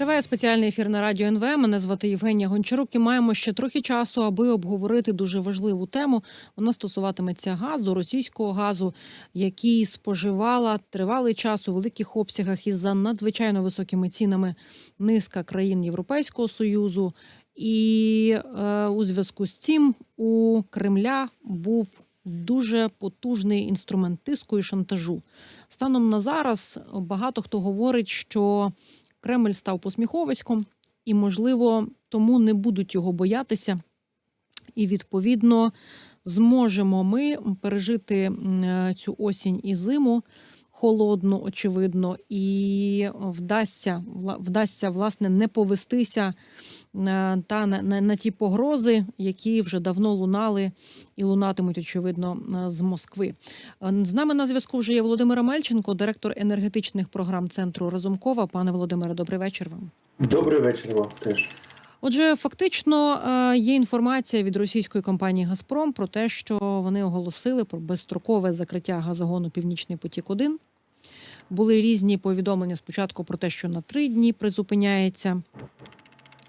Триває спеціальний ефір на радіо НВ. Мене звати Євгенія Гончарук. І маємо ще трохи часу, аби обговорити дуже важливу тему. Вона стосуватиметься газу, російського газу, який споживала тривалий час у великих обсягах із за надзвичайно високими цінами низка країн Європейського союзу. І е, у зв'язку з цим у Кремля був дуже потужний інструмент тиску і шантажу. Станом на зараз багато хто говорить, що Кремль став посміховиськом, і, можливо, тому не будуть його боятися. І, відповідно, зможемо ми пережити е, цю осінь і зиму холодну, очевидно, і вдасться, вдасться власне, не повестися та на, на, на ті погрози, які вже давно лунали і лунатимуть, очевидно, е, з Москви. Е, З нами на зв'язку вже є Володимир Амельченко, директор енергетичних програм центру Разумкова. Пане Володимире, добрий вечір вам. Добрий вечір вам теж. Отже, фактично е, є інформація від російської компанії Газпром про те, що вони оголосили про безстрокове закриття газогону Північний потік 1 Були різні повідомлення спочатку про те, що на три дні призупиняється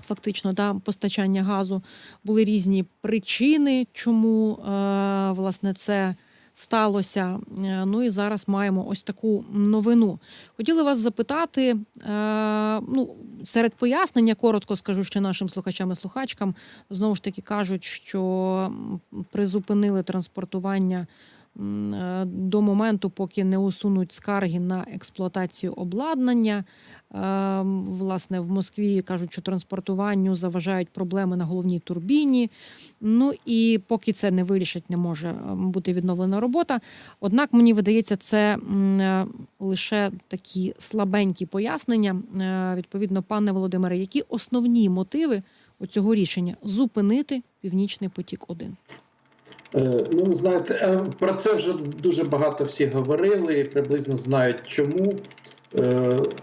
фактично та постачання газу. Були різні причини, чому е, власне це сталося. Е, Ну і зараз маємо ось таку новину. Хотіли вас запитати. Е, ну, серед пояснення, коротко скажу ще нашим слухачам і слухачкам. Знову ж таки кажуть, що призупинили транспортування до моменту, поки не усунуть скарги на експлуатацію обладнання. Е, Власне, в Москві кажуть, що транспортуванню заважають проблеми на головній турбіні. Ну і поки це не вирішить, не може е, бути відновлена робота. Однак мені видається, це е, лише такі слабенькі пояснення. Е, Відповідно, пане Володимире, які основні мотиви у цього рішення зупинити Північний потік 1 Е, Ну, знаєте, е, про це вже дуже багато всі говорили і приблизно знають чому. Е,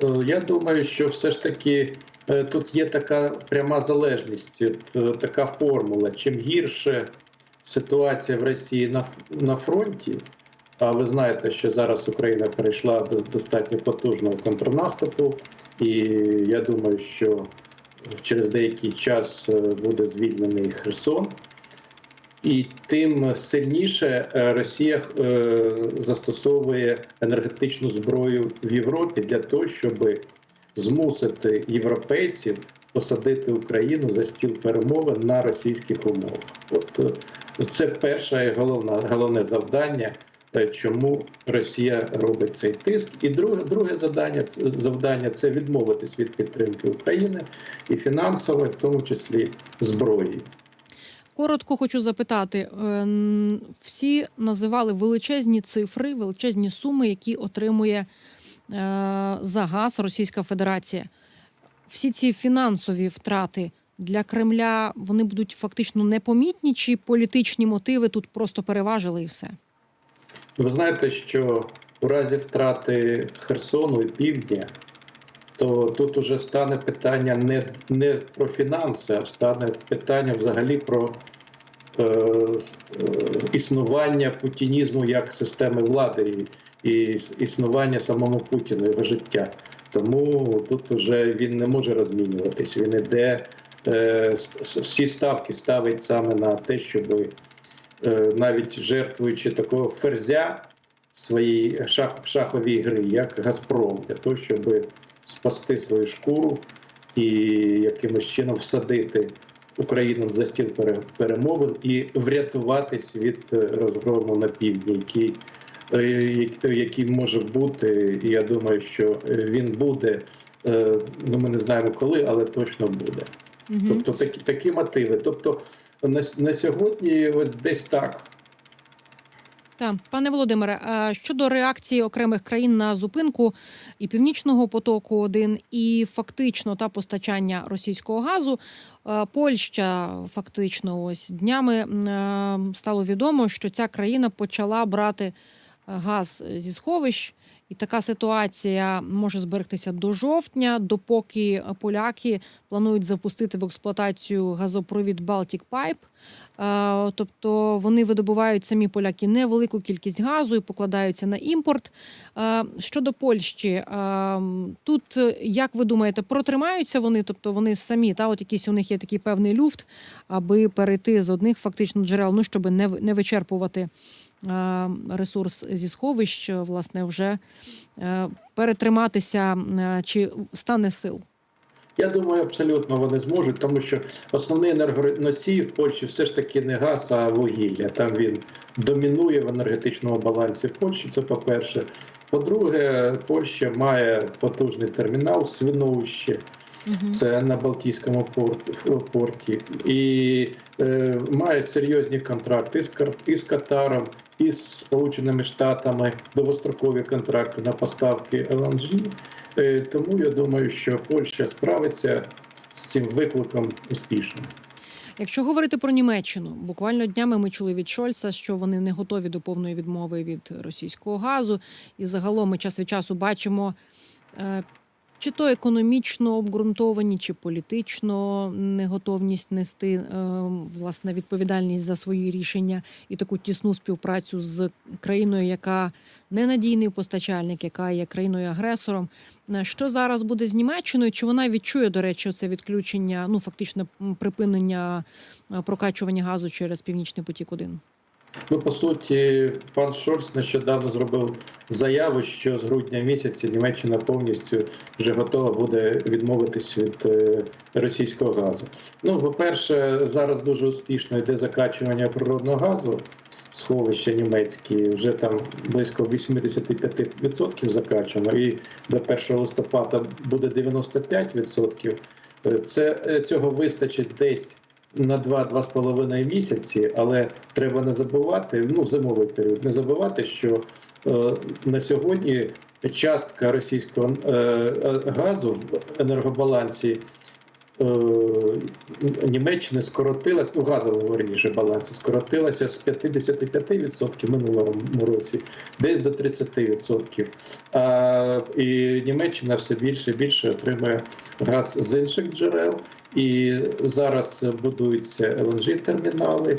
е, Я думаю, що все ж таки е, тут є така пряма залежність, е, така формула. Чим гірше ситуація в Росії на, фронті, а ви знаєте, що зараз Україна перейшла до достатньо потужного контрнаступу, і я думаю, що через деякий час е, буде звільнений Херсон. І тим сильніше е, Росія е, застосовує енергетичну зброю в Європі для того, щоб змусити європейців посадити Україну за стіл перемовин на російських умовах. От е, це перше і головне, головне завдання, чому Росія робить цей тиск. І друге, друге завдання завдання це відмовитись від підтримки України і фінансової, в тому числі зброї. Коротко хочу запитати: е, всі називали величезні цифри, величезні суми, які отримує е, за газ Російська Федерація. Всі ці фінансові втрати для Кремля вони будуть фактично непомітні, чи політичні мотиви тут просто переважили і все? Ви знаєте, що у разі втрати Херсону і Півдня, то тут уже стане питання не, не про фінанси, а стане питання взагалі про е, е, існування путінізму як системи влади і, і існування самому Путіну, його життя. Тому тут вже він не може розмінюватись. Він іде е, всі ставки ставить саме на те, щоб е, навіть жертвуючи такого ферзя своїй шах, шаховій гри, як Газпром, для того, щоб спасти свою шкуру і якимось чином всадити Україну за стіл перемовин і врятуватись від е, розгрому на півдні, який, е, який може бути. І я думаю, що е, він буде. е, Ну, ми не знаємо коли, але точно буде. Угу. Тобто такі, такі мотиви. Тобто на, на сьогодні от десь так. Так, пане Володимире, щодо реакції окремих країн на зупинку і північного потоку 1 і фактично та постачання російського газу, Польща фактично ось днями стало відомо, що ця країна почала брати е, газ зі сховищ І така ситуація може зберегтися до жовтня, допоки поляки планують запустити в експлуатацію газопровід Baltic Pipe. Е, Тобто вони видобувають самі поляки невелику кількість газу і покладаються на імпорт. Е, Щодо Польщі, е, тут як ви думаєте, протримаються вони? Тобто вони самі та от якийсь у них є такий певний люфт, аби перейти з одних фактично джерел, ну щоб не не вичерпувати ресурс зі сховищ, власне, вже перетриматися чи стане сил. Я думаю, абсолютно вони зможуть, тому що основний енергоносій в Польщі все ж таки не газ, а вугілля. Там він домінує в енергетичному балансі Польщі. Це по-перше. По-друге, Польща має потужний термінал свиновище. Це на Балтійському порті, і е, має серйозні контракти з, Кар- з Катаром, і з Сполученими Штатами, довгострокові контракти на поставки ЛНЖ. Е, тому я думаю, що Польща справиться з цим викликом успішно. Якщо говорити про Німеччину, буквально днями ми чули від Шольца, що вони не готові до повної відмови від російського газу, і загалом ми час від часу бачимо. Чи то економічно обґрунтовані, чи політично неготовність нести е, власне відповідальність за свої рішення і таку тісну співпрацю з країною, яка ненадійний постачальник, яка є країною агресором. Е, Що зараз буде з Німеччиною? Чи вона відчує, до речі, це відключення, ну фактично припинення е, прокачування газу через північний потік 1 Ну, по суті, пан Шольц нещодавно зробив заяву, що з грудня місяця Німеччина повністю вже готова буде відмовитись від е, російського газу. Ну, по-перше, зараз дуже успішно йде закачування природного газу. Сховища німецькі вже там близько 85% закачано, і до 1 листопада буде 95%. Е, Це е, цього вистачить десь на 2-2,5 місяці, але треба не забувати, ну зимовий період, не забувати, що е, на сьогодні частка російського е, е, газу в енергобалансі е, Німеччини скоротилась, ну газовому верніше балансі скоротилася з 55% минулому році, десь до 30%. А, і Німеччина все більше і більше отримує газ з інших джерел. І зараз будуються ЛНЖ-термінали.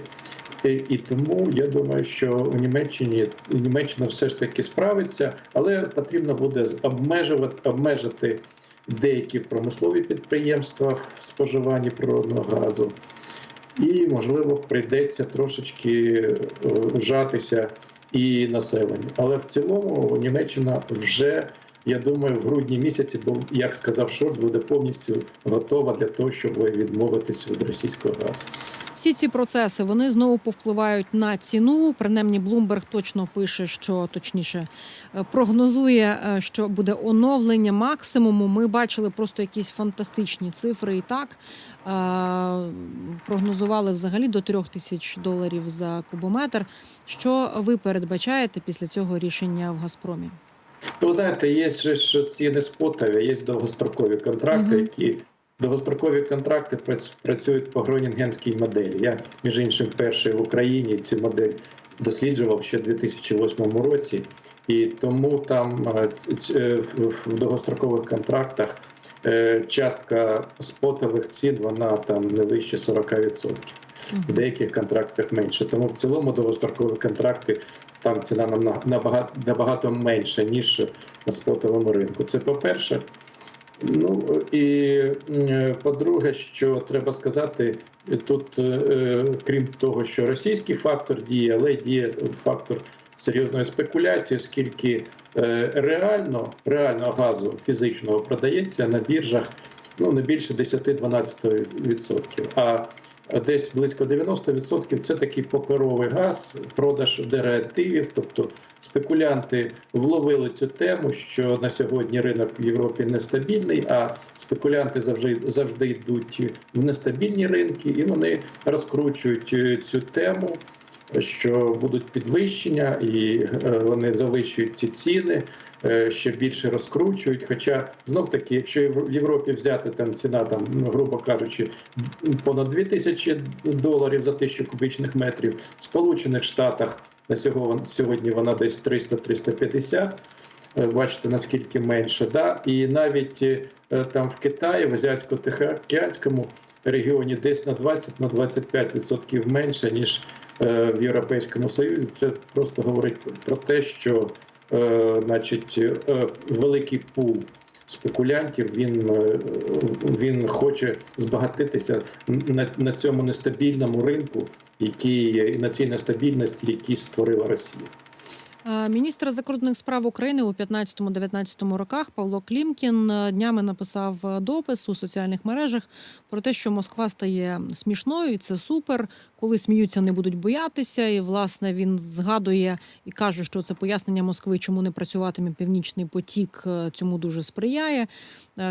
І, і тому я думаю, що у Німеччині Німеччина все ж таки справиться, але потрібно буде обмежувати обмежити деякі промислові підприємства в споживанні природного газу, і можливо прийдеться трошечки е, вжатися і населенню. Але в цілому Німеччина вже я думаю, в грудні місяці, бо як сказав Шольц, буде повністю готова для того, щоб відмовитись від російського газу. Всі ці процеси вони знову повпливають на ціну. Принаймні, Bloomberg точно пише, що точніше е, прогнозує, е, що буде оновлення максимуму. Ми бачили просто якісь фантастичні цифри. І так е, прогнозували взагалі до трьох тисяч доларів за кубометр. Що ви передбачаєте після цього рішення в Газпромі? Ну, знаєте, є ж ціни спотові, є довгострокові контракти, Мгм. які довгострокові контракти прац- працюють по гронінгенській моделі. Я, між іншим, перший в Україні цю модель досліджував ще в 2008 році, і тому там е, е, в в довгострокових контрактах е, частка спотових цін вона там не вище 40%. В деяких контрактах менше. Тому в цілому довгострокові контракти там ціна набагато, набагато менша, ніж на спотовому ринку. Це по-перше. Ну і по-друге, що треба сказати, тут, е, крім того, що російський фактор діє, але діє фактор серйозної спекуляції, оскільки е, реально, реально газу фізичного продається на біржах ну, не більше 10-12%. А десь близько 90% це такий паперовий газ, продаж дереативів. Тобто спекулянти вловили цю тему, що на сьогодні ринок в Європі нестабільний, а спекулянти завжди завжди йдуть в нестабільні ринки, і вони розкручують е, цю тему. Що будуть підвищення, і е, вони завищують ці ціни, е, ще більше розкручують. Хоча знов таки, якщо в Європі взяти там ціна, там грубо кажучи, понад 2 тисячі доларів за тисячу кубічних метрів, в Сполучених Штатах на сьогодні вона десь 300-350. е, бачите, наскільки менше. Да? І навіть там в Китаї, в Азіатсько-Тихоокеанському регіоні десь на 20 на 25% менше, ніж в Європейському Союзі. Це просто говорить про те, що е, значить, е, великий пул спекулянтів він, е, він хоче збагатитися на, на цьому нестабільному ринку, який на цій нестабільності, які створила Росія. Е, Міністр закордонних справ України у 15-19 роках Павло Клімкін е, днями написав е, допис у соціальних мережах про те, що Москва стає смішною, і це супер. Коли сміються, не будуть боятися. І власне він згадує і каже, що це пояснення Москви, чому не працюватиме північний потік, цьому дуже сприяє.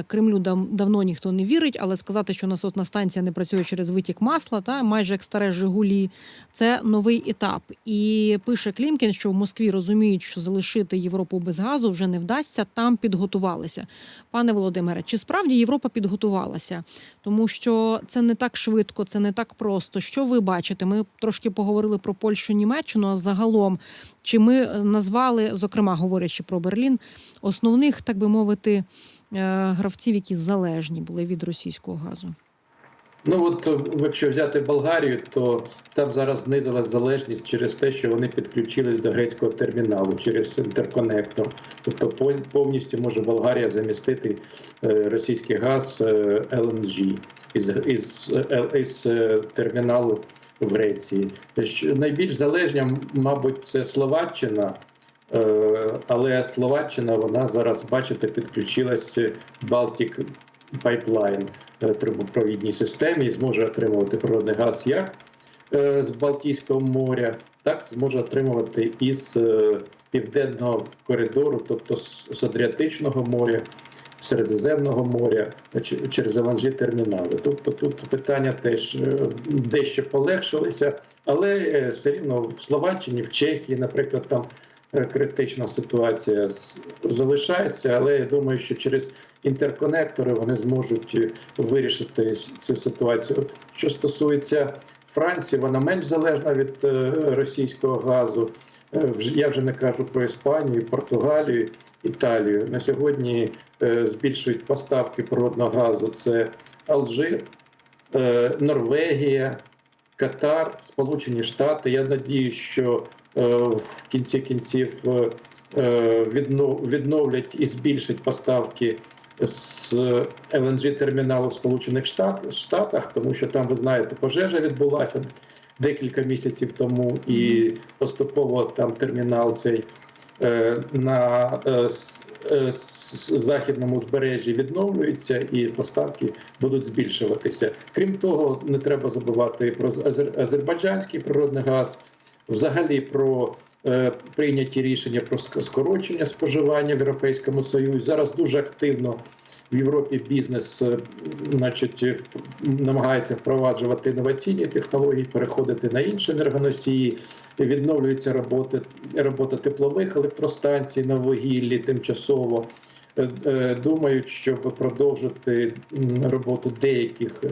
Кремлю дав- давно ніхто не вірить, але сказати, що насосна станція не працює через витік масла, та майже як старе Жигулі, це новий етап. І пише Клімкін, що в Москві розуміють, що залишити Європу без газу вже не вдасться. Там підготувалися. Пане Володимире, чи справді Європа підготувалася? Тому що це не так швидко, це не так просто. Що ви бачите? Ми трошки поговорили про Польщу, Німеччину. А загалом, чи ми е, назвали, зокрема говорячи про Берлін, основних, так би мовити, е, гравців, які залежні були від російського газу? Ну от е, якщо взяти Болгарію, то там зараз знизилась залежність через те, що вони підключились до грецького терміналу через інтерконектор. Тобто повністю може Болгарія замістити е, російський газ е, LNG із, із, із терміналу в Греції. Найбільш залежня, мабуть, це Словаччина. Але Словаччина, вона зараз, бачите, підключилась Балтік Е, трубопровідній системі і зможе отримувати природний газ як е, з Балтійського моря, так зможе отримувати із е, південного коридору, тобто з Адріатичного моря, Середземного моря через LNG термінали. Тобто тут питання теж е, дещо полегшилися, але е, все рівно в Словаччині, в Чехії, наприклад, там е, критична ситуація залишається, але я думаю, що через інтерконектори вони зможуть е, вирішити цю ситуацію. Що стосується Франції, вона менш залежна від е, російського газу. Е, Я вже не кажу про Іспанію, Португалію, Італію. На сьогодні е, збільшують поставки природного газу. Це Алжир, е, Норвегія, Катар, Сполучені Штати. Я надію, що е, в кінці кінців е, е, відно- відновлять і збільшать поставки з LNG терміналу в Сполучених Штатах, тому що там, ви знаєте, пожежа відбулася декілька місяців тому, і поступово там термінал цей е, на е, е, західному узбережжі відновлюється, і поставки будуть збільшуватися. Крім того, не треба забувати про азербайджанський природний газ, взагалі про е, прийняті рішення про скорочення споживання в Європейському Союзі. Зараз дуже активно в Європі бізнес, е, значить, намагається впроваджувати інноваційні технології, переходити на інші енергоносії. Відновлюється робота, робота теплових електростанцій на вугіллі тимчасово. Е, е, Думають, щоб продовжити роботу деяких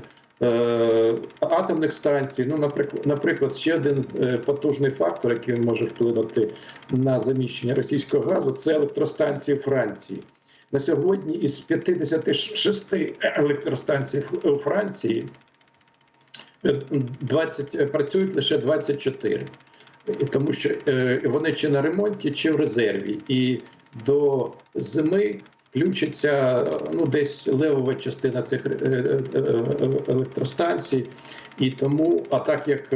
атомних станцій. Ну, наприклад, ще один е, потужний фактор, який може вплинути на заміщення російського газу, це електростанції Франції. На сьогодні із 56 електростанцій у Франції е, 20, е, працюють лише 24. Тому що е, вони чи на ремонті, чи в резерві. І до зими включиться е, ну, десь левова частина цих е, е, е, електростанцій. І тому, а так як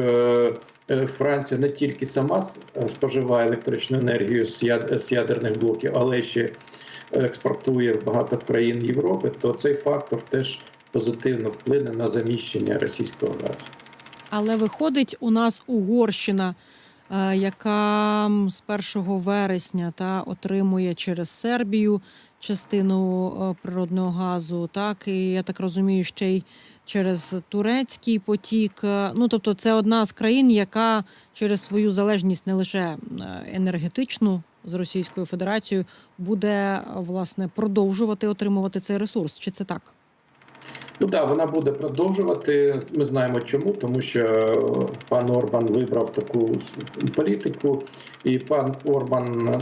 Франція не тільки сама споживає електричну енергію з ядерних блоків, але ще експортує в багато країн Європи, то цей фактор теж позитивно вплине на заміщення російського газу. Але виходить, у нас Угорщина, яка з 1 вересня та отримує через Сербію частину е, природного газу, так і я так розумію, ще й через турецький потік. Е, Ну тобто, це одна з країн, яка через свою залежність не лише е, енергетичну з Російською Федерацією буде власне продовжувати отримувати цей ресурс. Чи це так? Ну так, вона буде продовжувати. Ми знаємо чому, тому що пан Орбан вибрав таку політику, і пан Орбан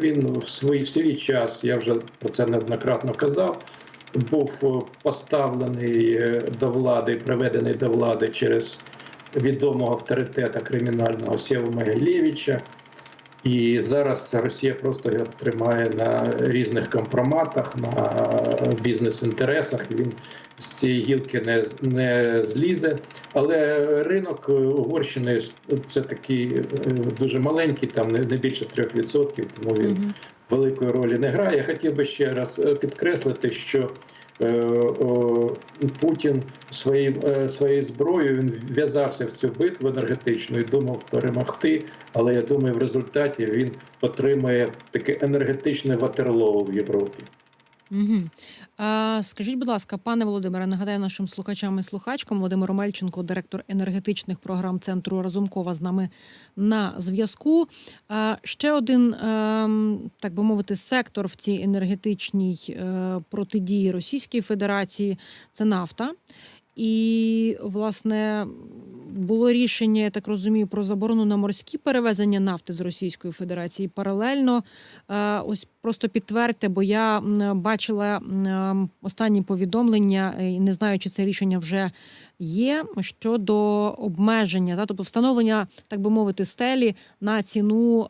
він в свій, в свій час, я вже про це неоднократно казав, був поставлений до влади, приведений до влади через відомого авторитета кримінального Сєву Могилєвича. І зараз Росія просто його тримає на різних компроматах, на бізнес-інтересах. Він з цієї гілки не, не злізе. Але ринок Угорщини це такий е, дуже маленький, там не, більше 3%, тому він Мгм. великої ролі не грає. Я хотів би ще раз е, підкреслити, що Путін своїм, е, своєю зброєю він в'язався в цю битву енергетичну і думав перемогти. Але я думаю, в результаті він отримає таке енергетичне ватерлоу в Європі. Угу. А, скажіть, будь ласка, пане Володимире, нагадаю нашим слухачам і слухачкам Володимир Омельченко, директор енергетичних програм центру Разумкова, з нами на зв'язку. А, ще один, ем, так би мовити, сектор в цій енергетичній е, протидії Російській Федерації це нафта. І, власне, було рішення, я так розумію, про заборону на морські перевезення нафти з Російської Федерації. Паралельно, е, ось просто підтвердьте, бо я бачила останні повідомлення е, і не знаю, чи це рішення вже є щодо обмеження, та тобто встановлення, так би мовити, стелі на ціну е,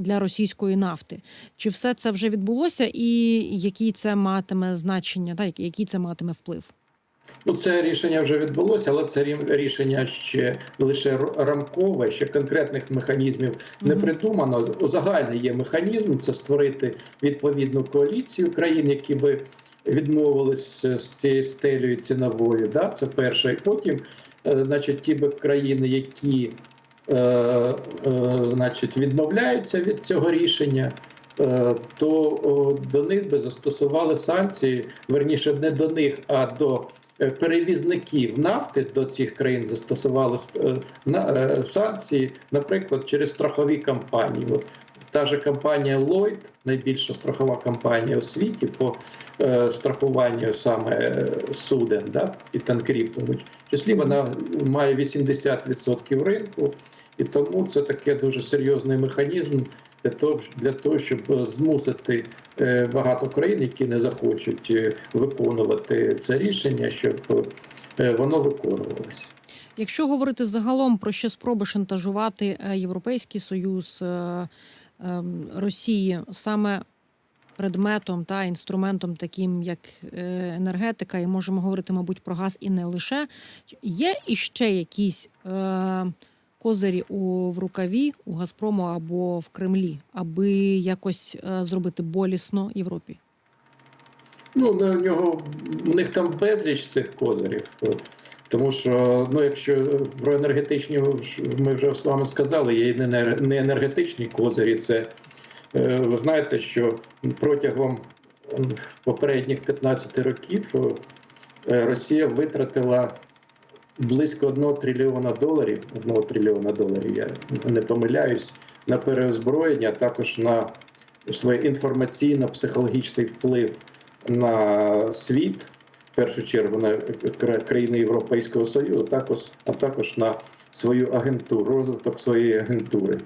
для російської нафти. Чи все це вже відбулося, і який це матиме значення, та який це матиме вплив? Ну, це рішення вже відбулося, але це рішення ще лише рамкове, ще конкретних механізмів не придумано. Загальний є механізм це створити відповідну коаліцію країн, які би відмовились з цією стелею ціновою. Да? Це перше. І потім, е, значить, ті би країни, які е, е, значить, відмовляються від цього рішення. е, То до них би застосували санкції, верніше не до них, а до перевізників нафти до цих країн застосували е, е, санкції, наприклад, через страхові компанії. Та же компанія Lloyd, найбільша страхова компанія у світі по е, страхуванню саме е, суден да, і танкерів, тому числі вона має 80% ринку, і тому це таке дуже серйозний механізм для того, для того щоб змусити е, багато країн, які не захочуть е, виконувати це рішення, щоб е, воно виконувалося. Якщо говорити загалом про ще спроби шантажувати е, Європейський Союз е, ем, Росії саме предметом та інструментом, таким як е, енергетика, і можемо говорити, мабуть, про газ і не лише є іще якісь е, козирі у в рукаві у Газпрому або в Кремлі, аби якось е, зробити болісно Європі. Ну, на нього у них там безліч цих козирів. Тому що, ну, якщо про енергетичні ми вже з вами сказали, є не енергетичні козирі. Це е, ви знаєте, що протягом попередніх 15 років е, Росія витратила близько 1 трильйона доларів. 1 трильйона доларів, я не помиляюсь, на переозброєння, а також на свій інформаційно-психологічний вплив на світ, в першу чергу на країни Європейського Союзу, також, а також на свою агентуру, розвиток своєї агентури.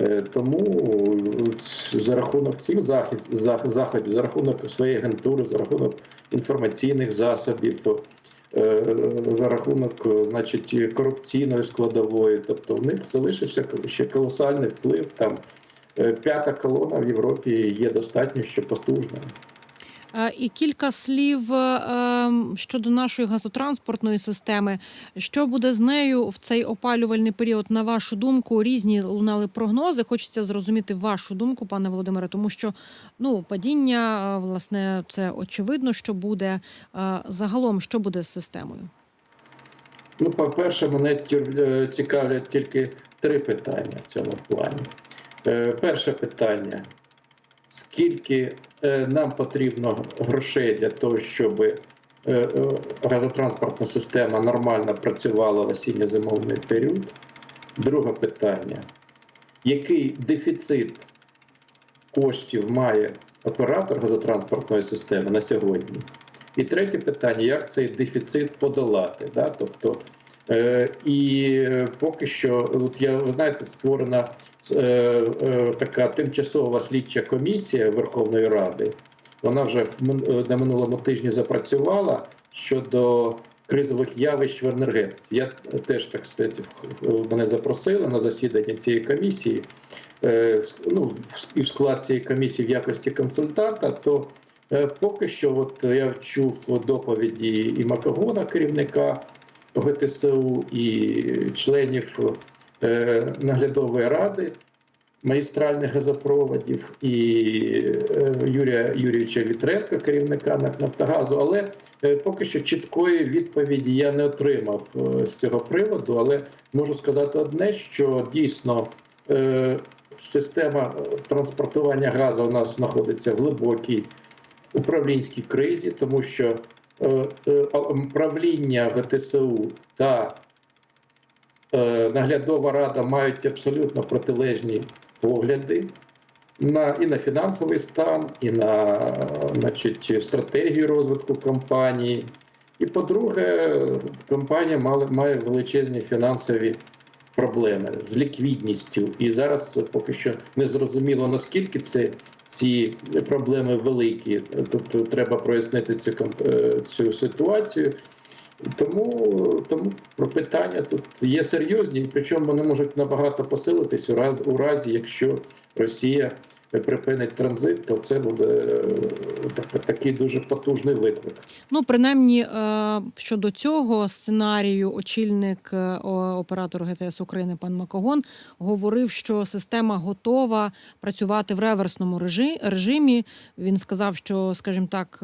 Е, Тому за рахунок цих захід, заходів, за рахунок своєї агентури, за рахунок інформаційних засобів, е, за рахунок, е, значить, корупційної складової, тобто в них залишився ще колосальний вплив. Там е, п'ята колона в Європі є достатньо ще потужною. Е, І кілька слів е, ем, щодо нашої газотранспортної системи. Що буде з нею в цей опалювальний період? На вашу думку, різні лунали прогнози. Хочеться зрозуміти вашу думку, пане Володимире, тому що ну падіння, е, власне, це очевидно, що буде загалом, що буде з системою. Ну, по-перше, мене цікавлять тільки три питання в цьому плані. Перше питання: скільки е, нам потрібно грошей для того, щоб е, е, газотранспортна система нормально працювала в осінньо-зимовний період? Друге питання: який дефіцит коштів має оператор газотранспортної системи на сьогодні? І третє питання: як цей дефіцит подолати? Да? Тобто, і е, поки що, от я ви знаєте, створена е, е, така тимчасова слідча комісія Верховної Ради. Вона вже на минулому тижні запрацювала щодо кризових явищ в енергетиці. Я теж так сказати, мене запросили на засідання цієї комісії. Ну, і в склад цієї комісії в якості консультанта, то поки що, от я чув доповіді і Макагона, керівника ГТСУ, і членів е, наглядової ради магістральних газопроводів і е, Юрія Юрійовича Вітренка, керівника НАК Нафтогазу. Але е, поки що чіткої відповіді я не отримав з цього приводу. Але можу сказати одне, що дійсно система транспортування газу у нас знаходиться в глибокій управлінській кризі, тому що правління ГТСУ та е, наглядова рада мають абсолютно протилежні погляди на і на фінансовий стан, і на значить, стратегію розвитку компанії. І по-друге, компанія має величезні фінансові проблеми з ліквідністю. І зараз поки що не зрозуміло, наскільки це ці проблеми великі. Тобто треба прояснити цю, е, цю ситуацію. Тому, тому про питання тут є серйозні, причому вони можуть набагато посилитись у разі, у разі, якщо Росія припинить транзит, то це буде е, так- такий дуже потужний виклик. Ну, принаймні, е, щодо цього сценарію, очільник е, о- оператору ГТС України пан Макогон говорив, що система готова працювати в реверсному режи- режимі. Він сказав, що, скажімо так,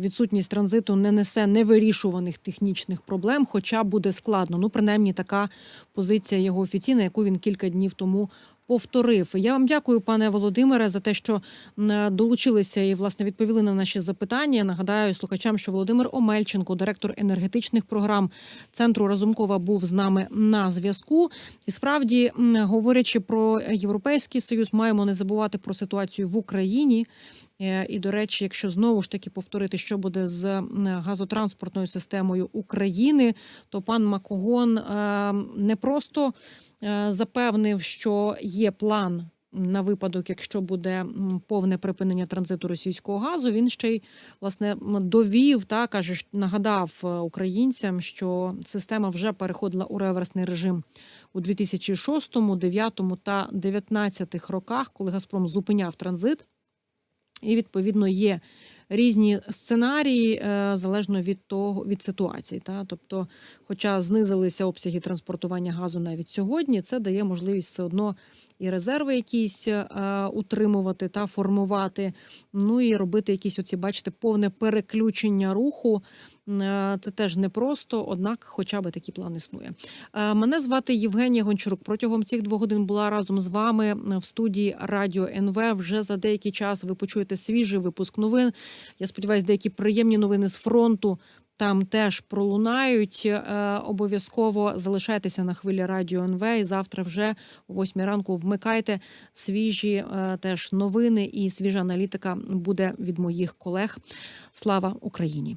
відсутність транзиту не несе невирішуваних технічних проблем, хоча буде складно. Ну, принаймні, така позиція його офіційна, яку він кілька днів тому. Повторив. Я вам дякую, пане Володимире, за те, що е, долучилися і власне відповіли на наші запитання. Нагадаю слухачам, що Володимир Омельченко, директор енергетичних програм центру Разумкова, був з нами на зв'язку. І справді, говорячи про європейський союз, маємо не забувати про ситуацію в Україні. Е, І, до речі, якщо знову ж таки повторити, що буде з газотранспортною системою України, то пан Макогон е, не просто запевнив, що є план на випадок, якщо буде повне припинення транзиту російського газу. Він ще й власне довів та каже, нагадав е, українцям, що система вже переходила у реверсний режим у 2006, 2009 та 2019 роках, коли Газпром зупиняв транзит. І відповідно є різні сценарії е, залежно від того від ситуації. Та тобто, хоча знизилися обсяги транспортування газу навіть сьогодні, це дає можливість все одно і резерви якісь е, утримувати та формувати. Ну і робити якісь оці, бачите, повне переключення руху. Е, Це теж непросто, однак, хоча б такий план існує. Е, Мене звати Євгенія Гончарук. Протягом цих двох годин була разом з вами в студії Радіо НВ. Вже за деякий час ви почуєте свіжий випуск новин. Я сподіваюся, деякі приємні новини з фронту. Там теж пролунають. Е, Обов'язково залишайтеся на хвилі радіо НВ. І завтра вже о 8 ранку вмикайте свіжі е, теж новини і свіжа аналітика буде від моїх колег. Слава Україні!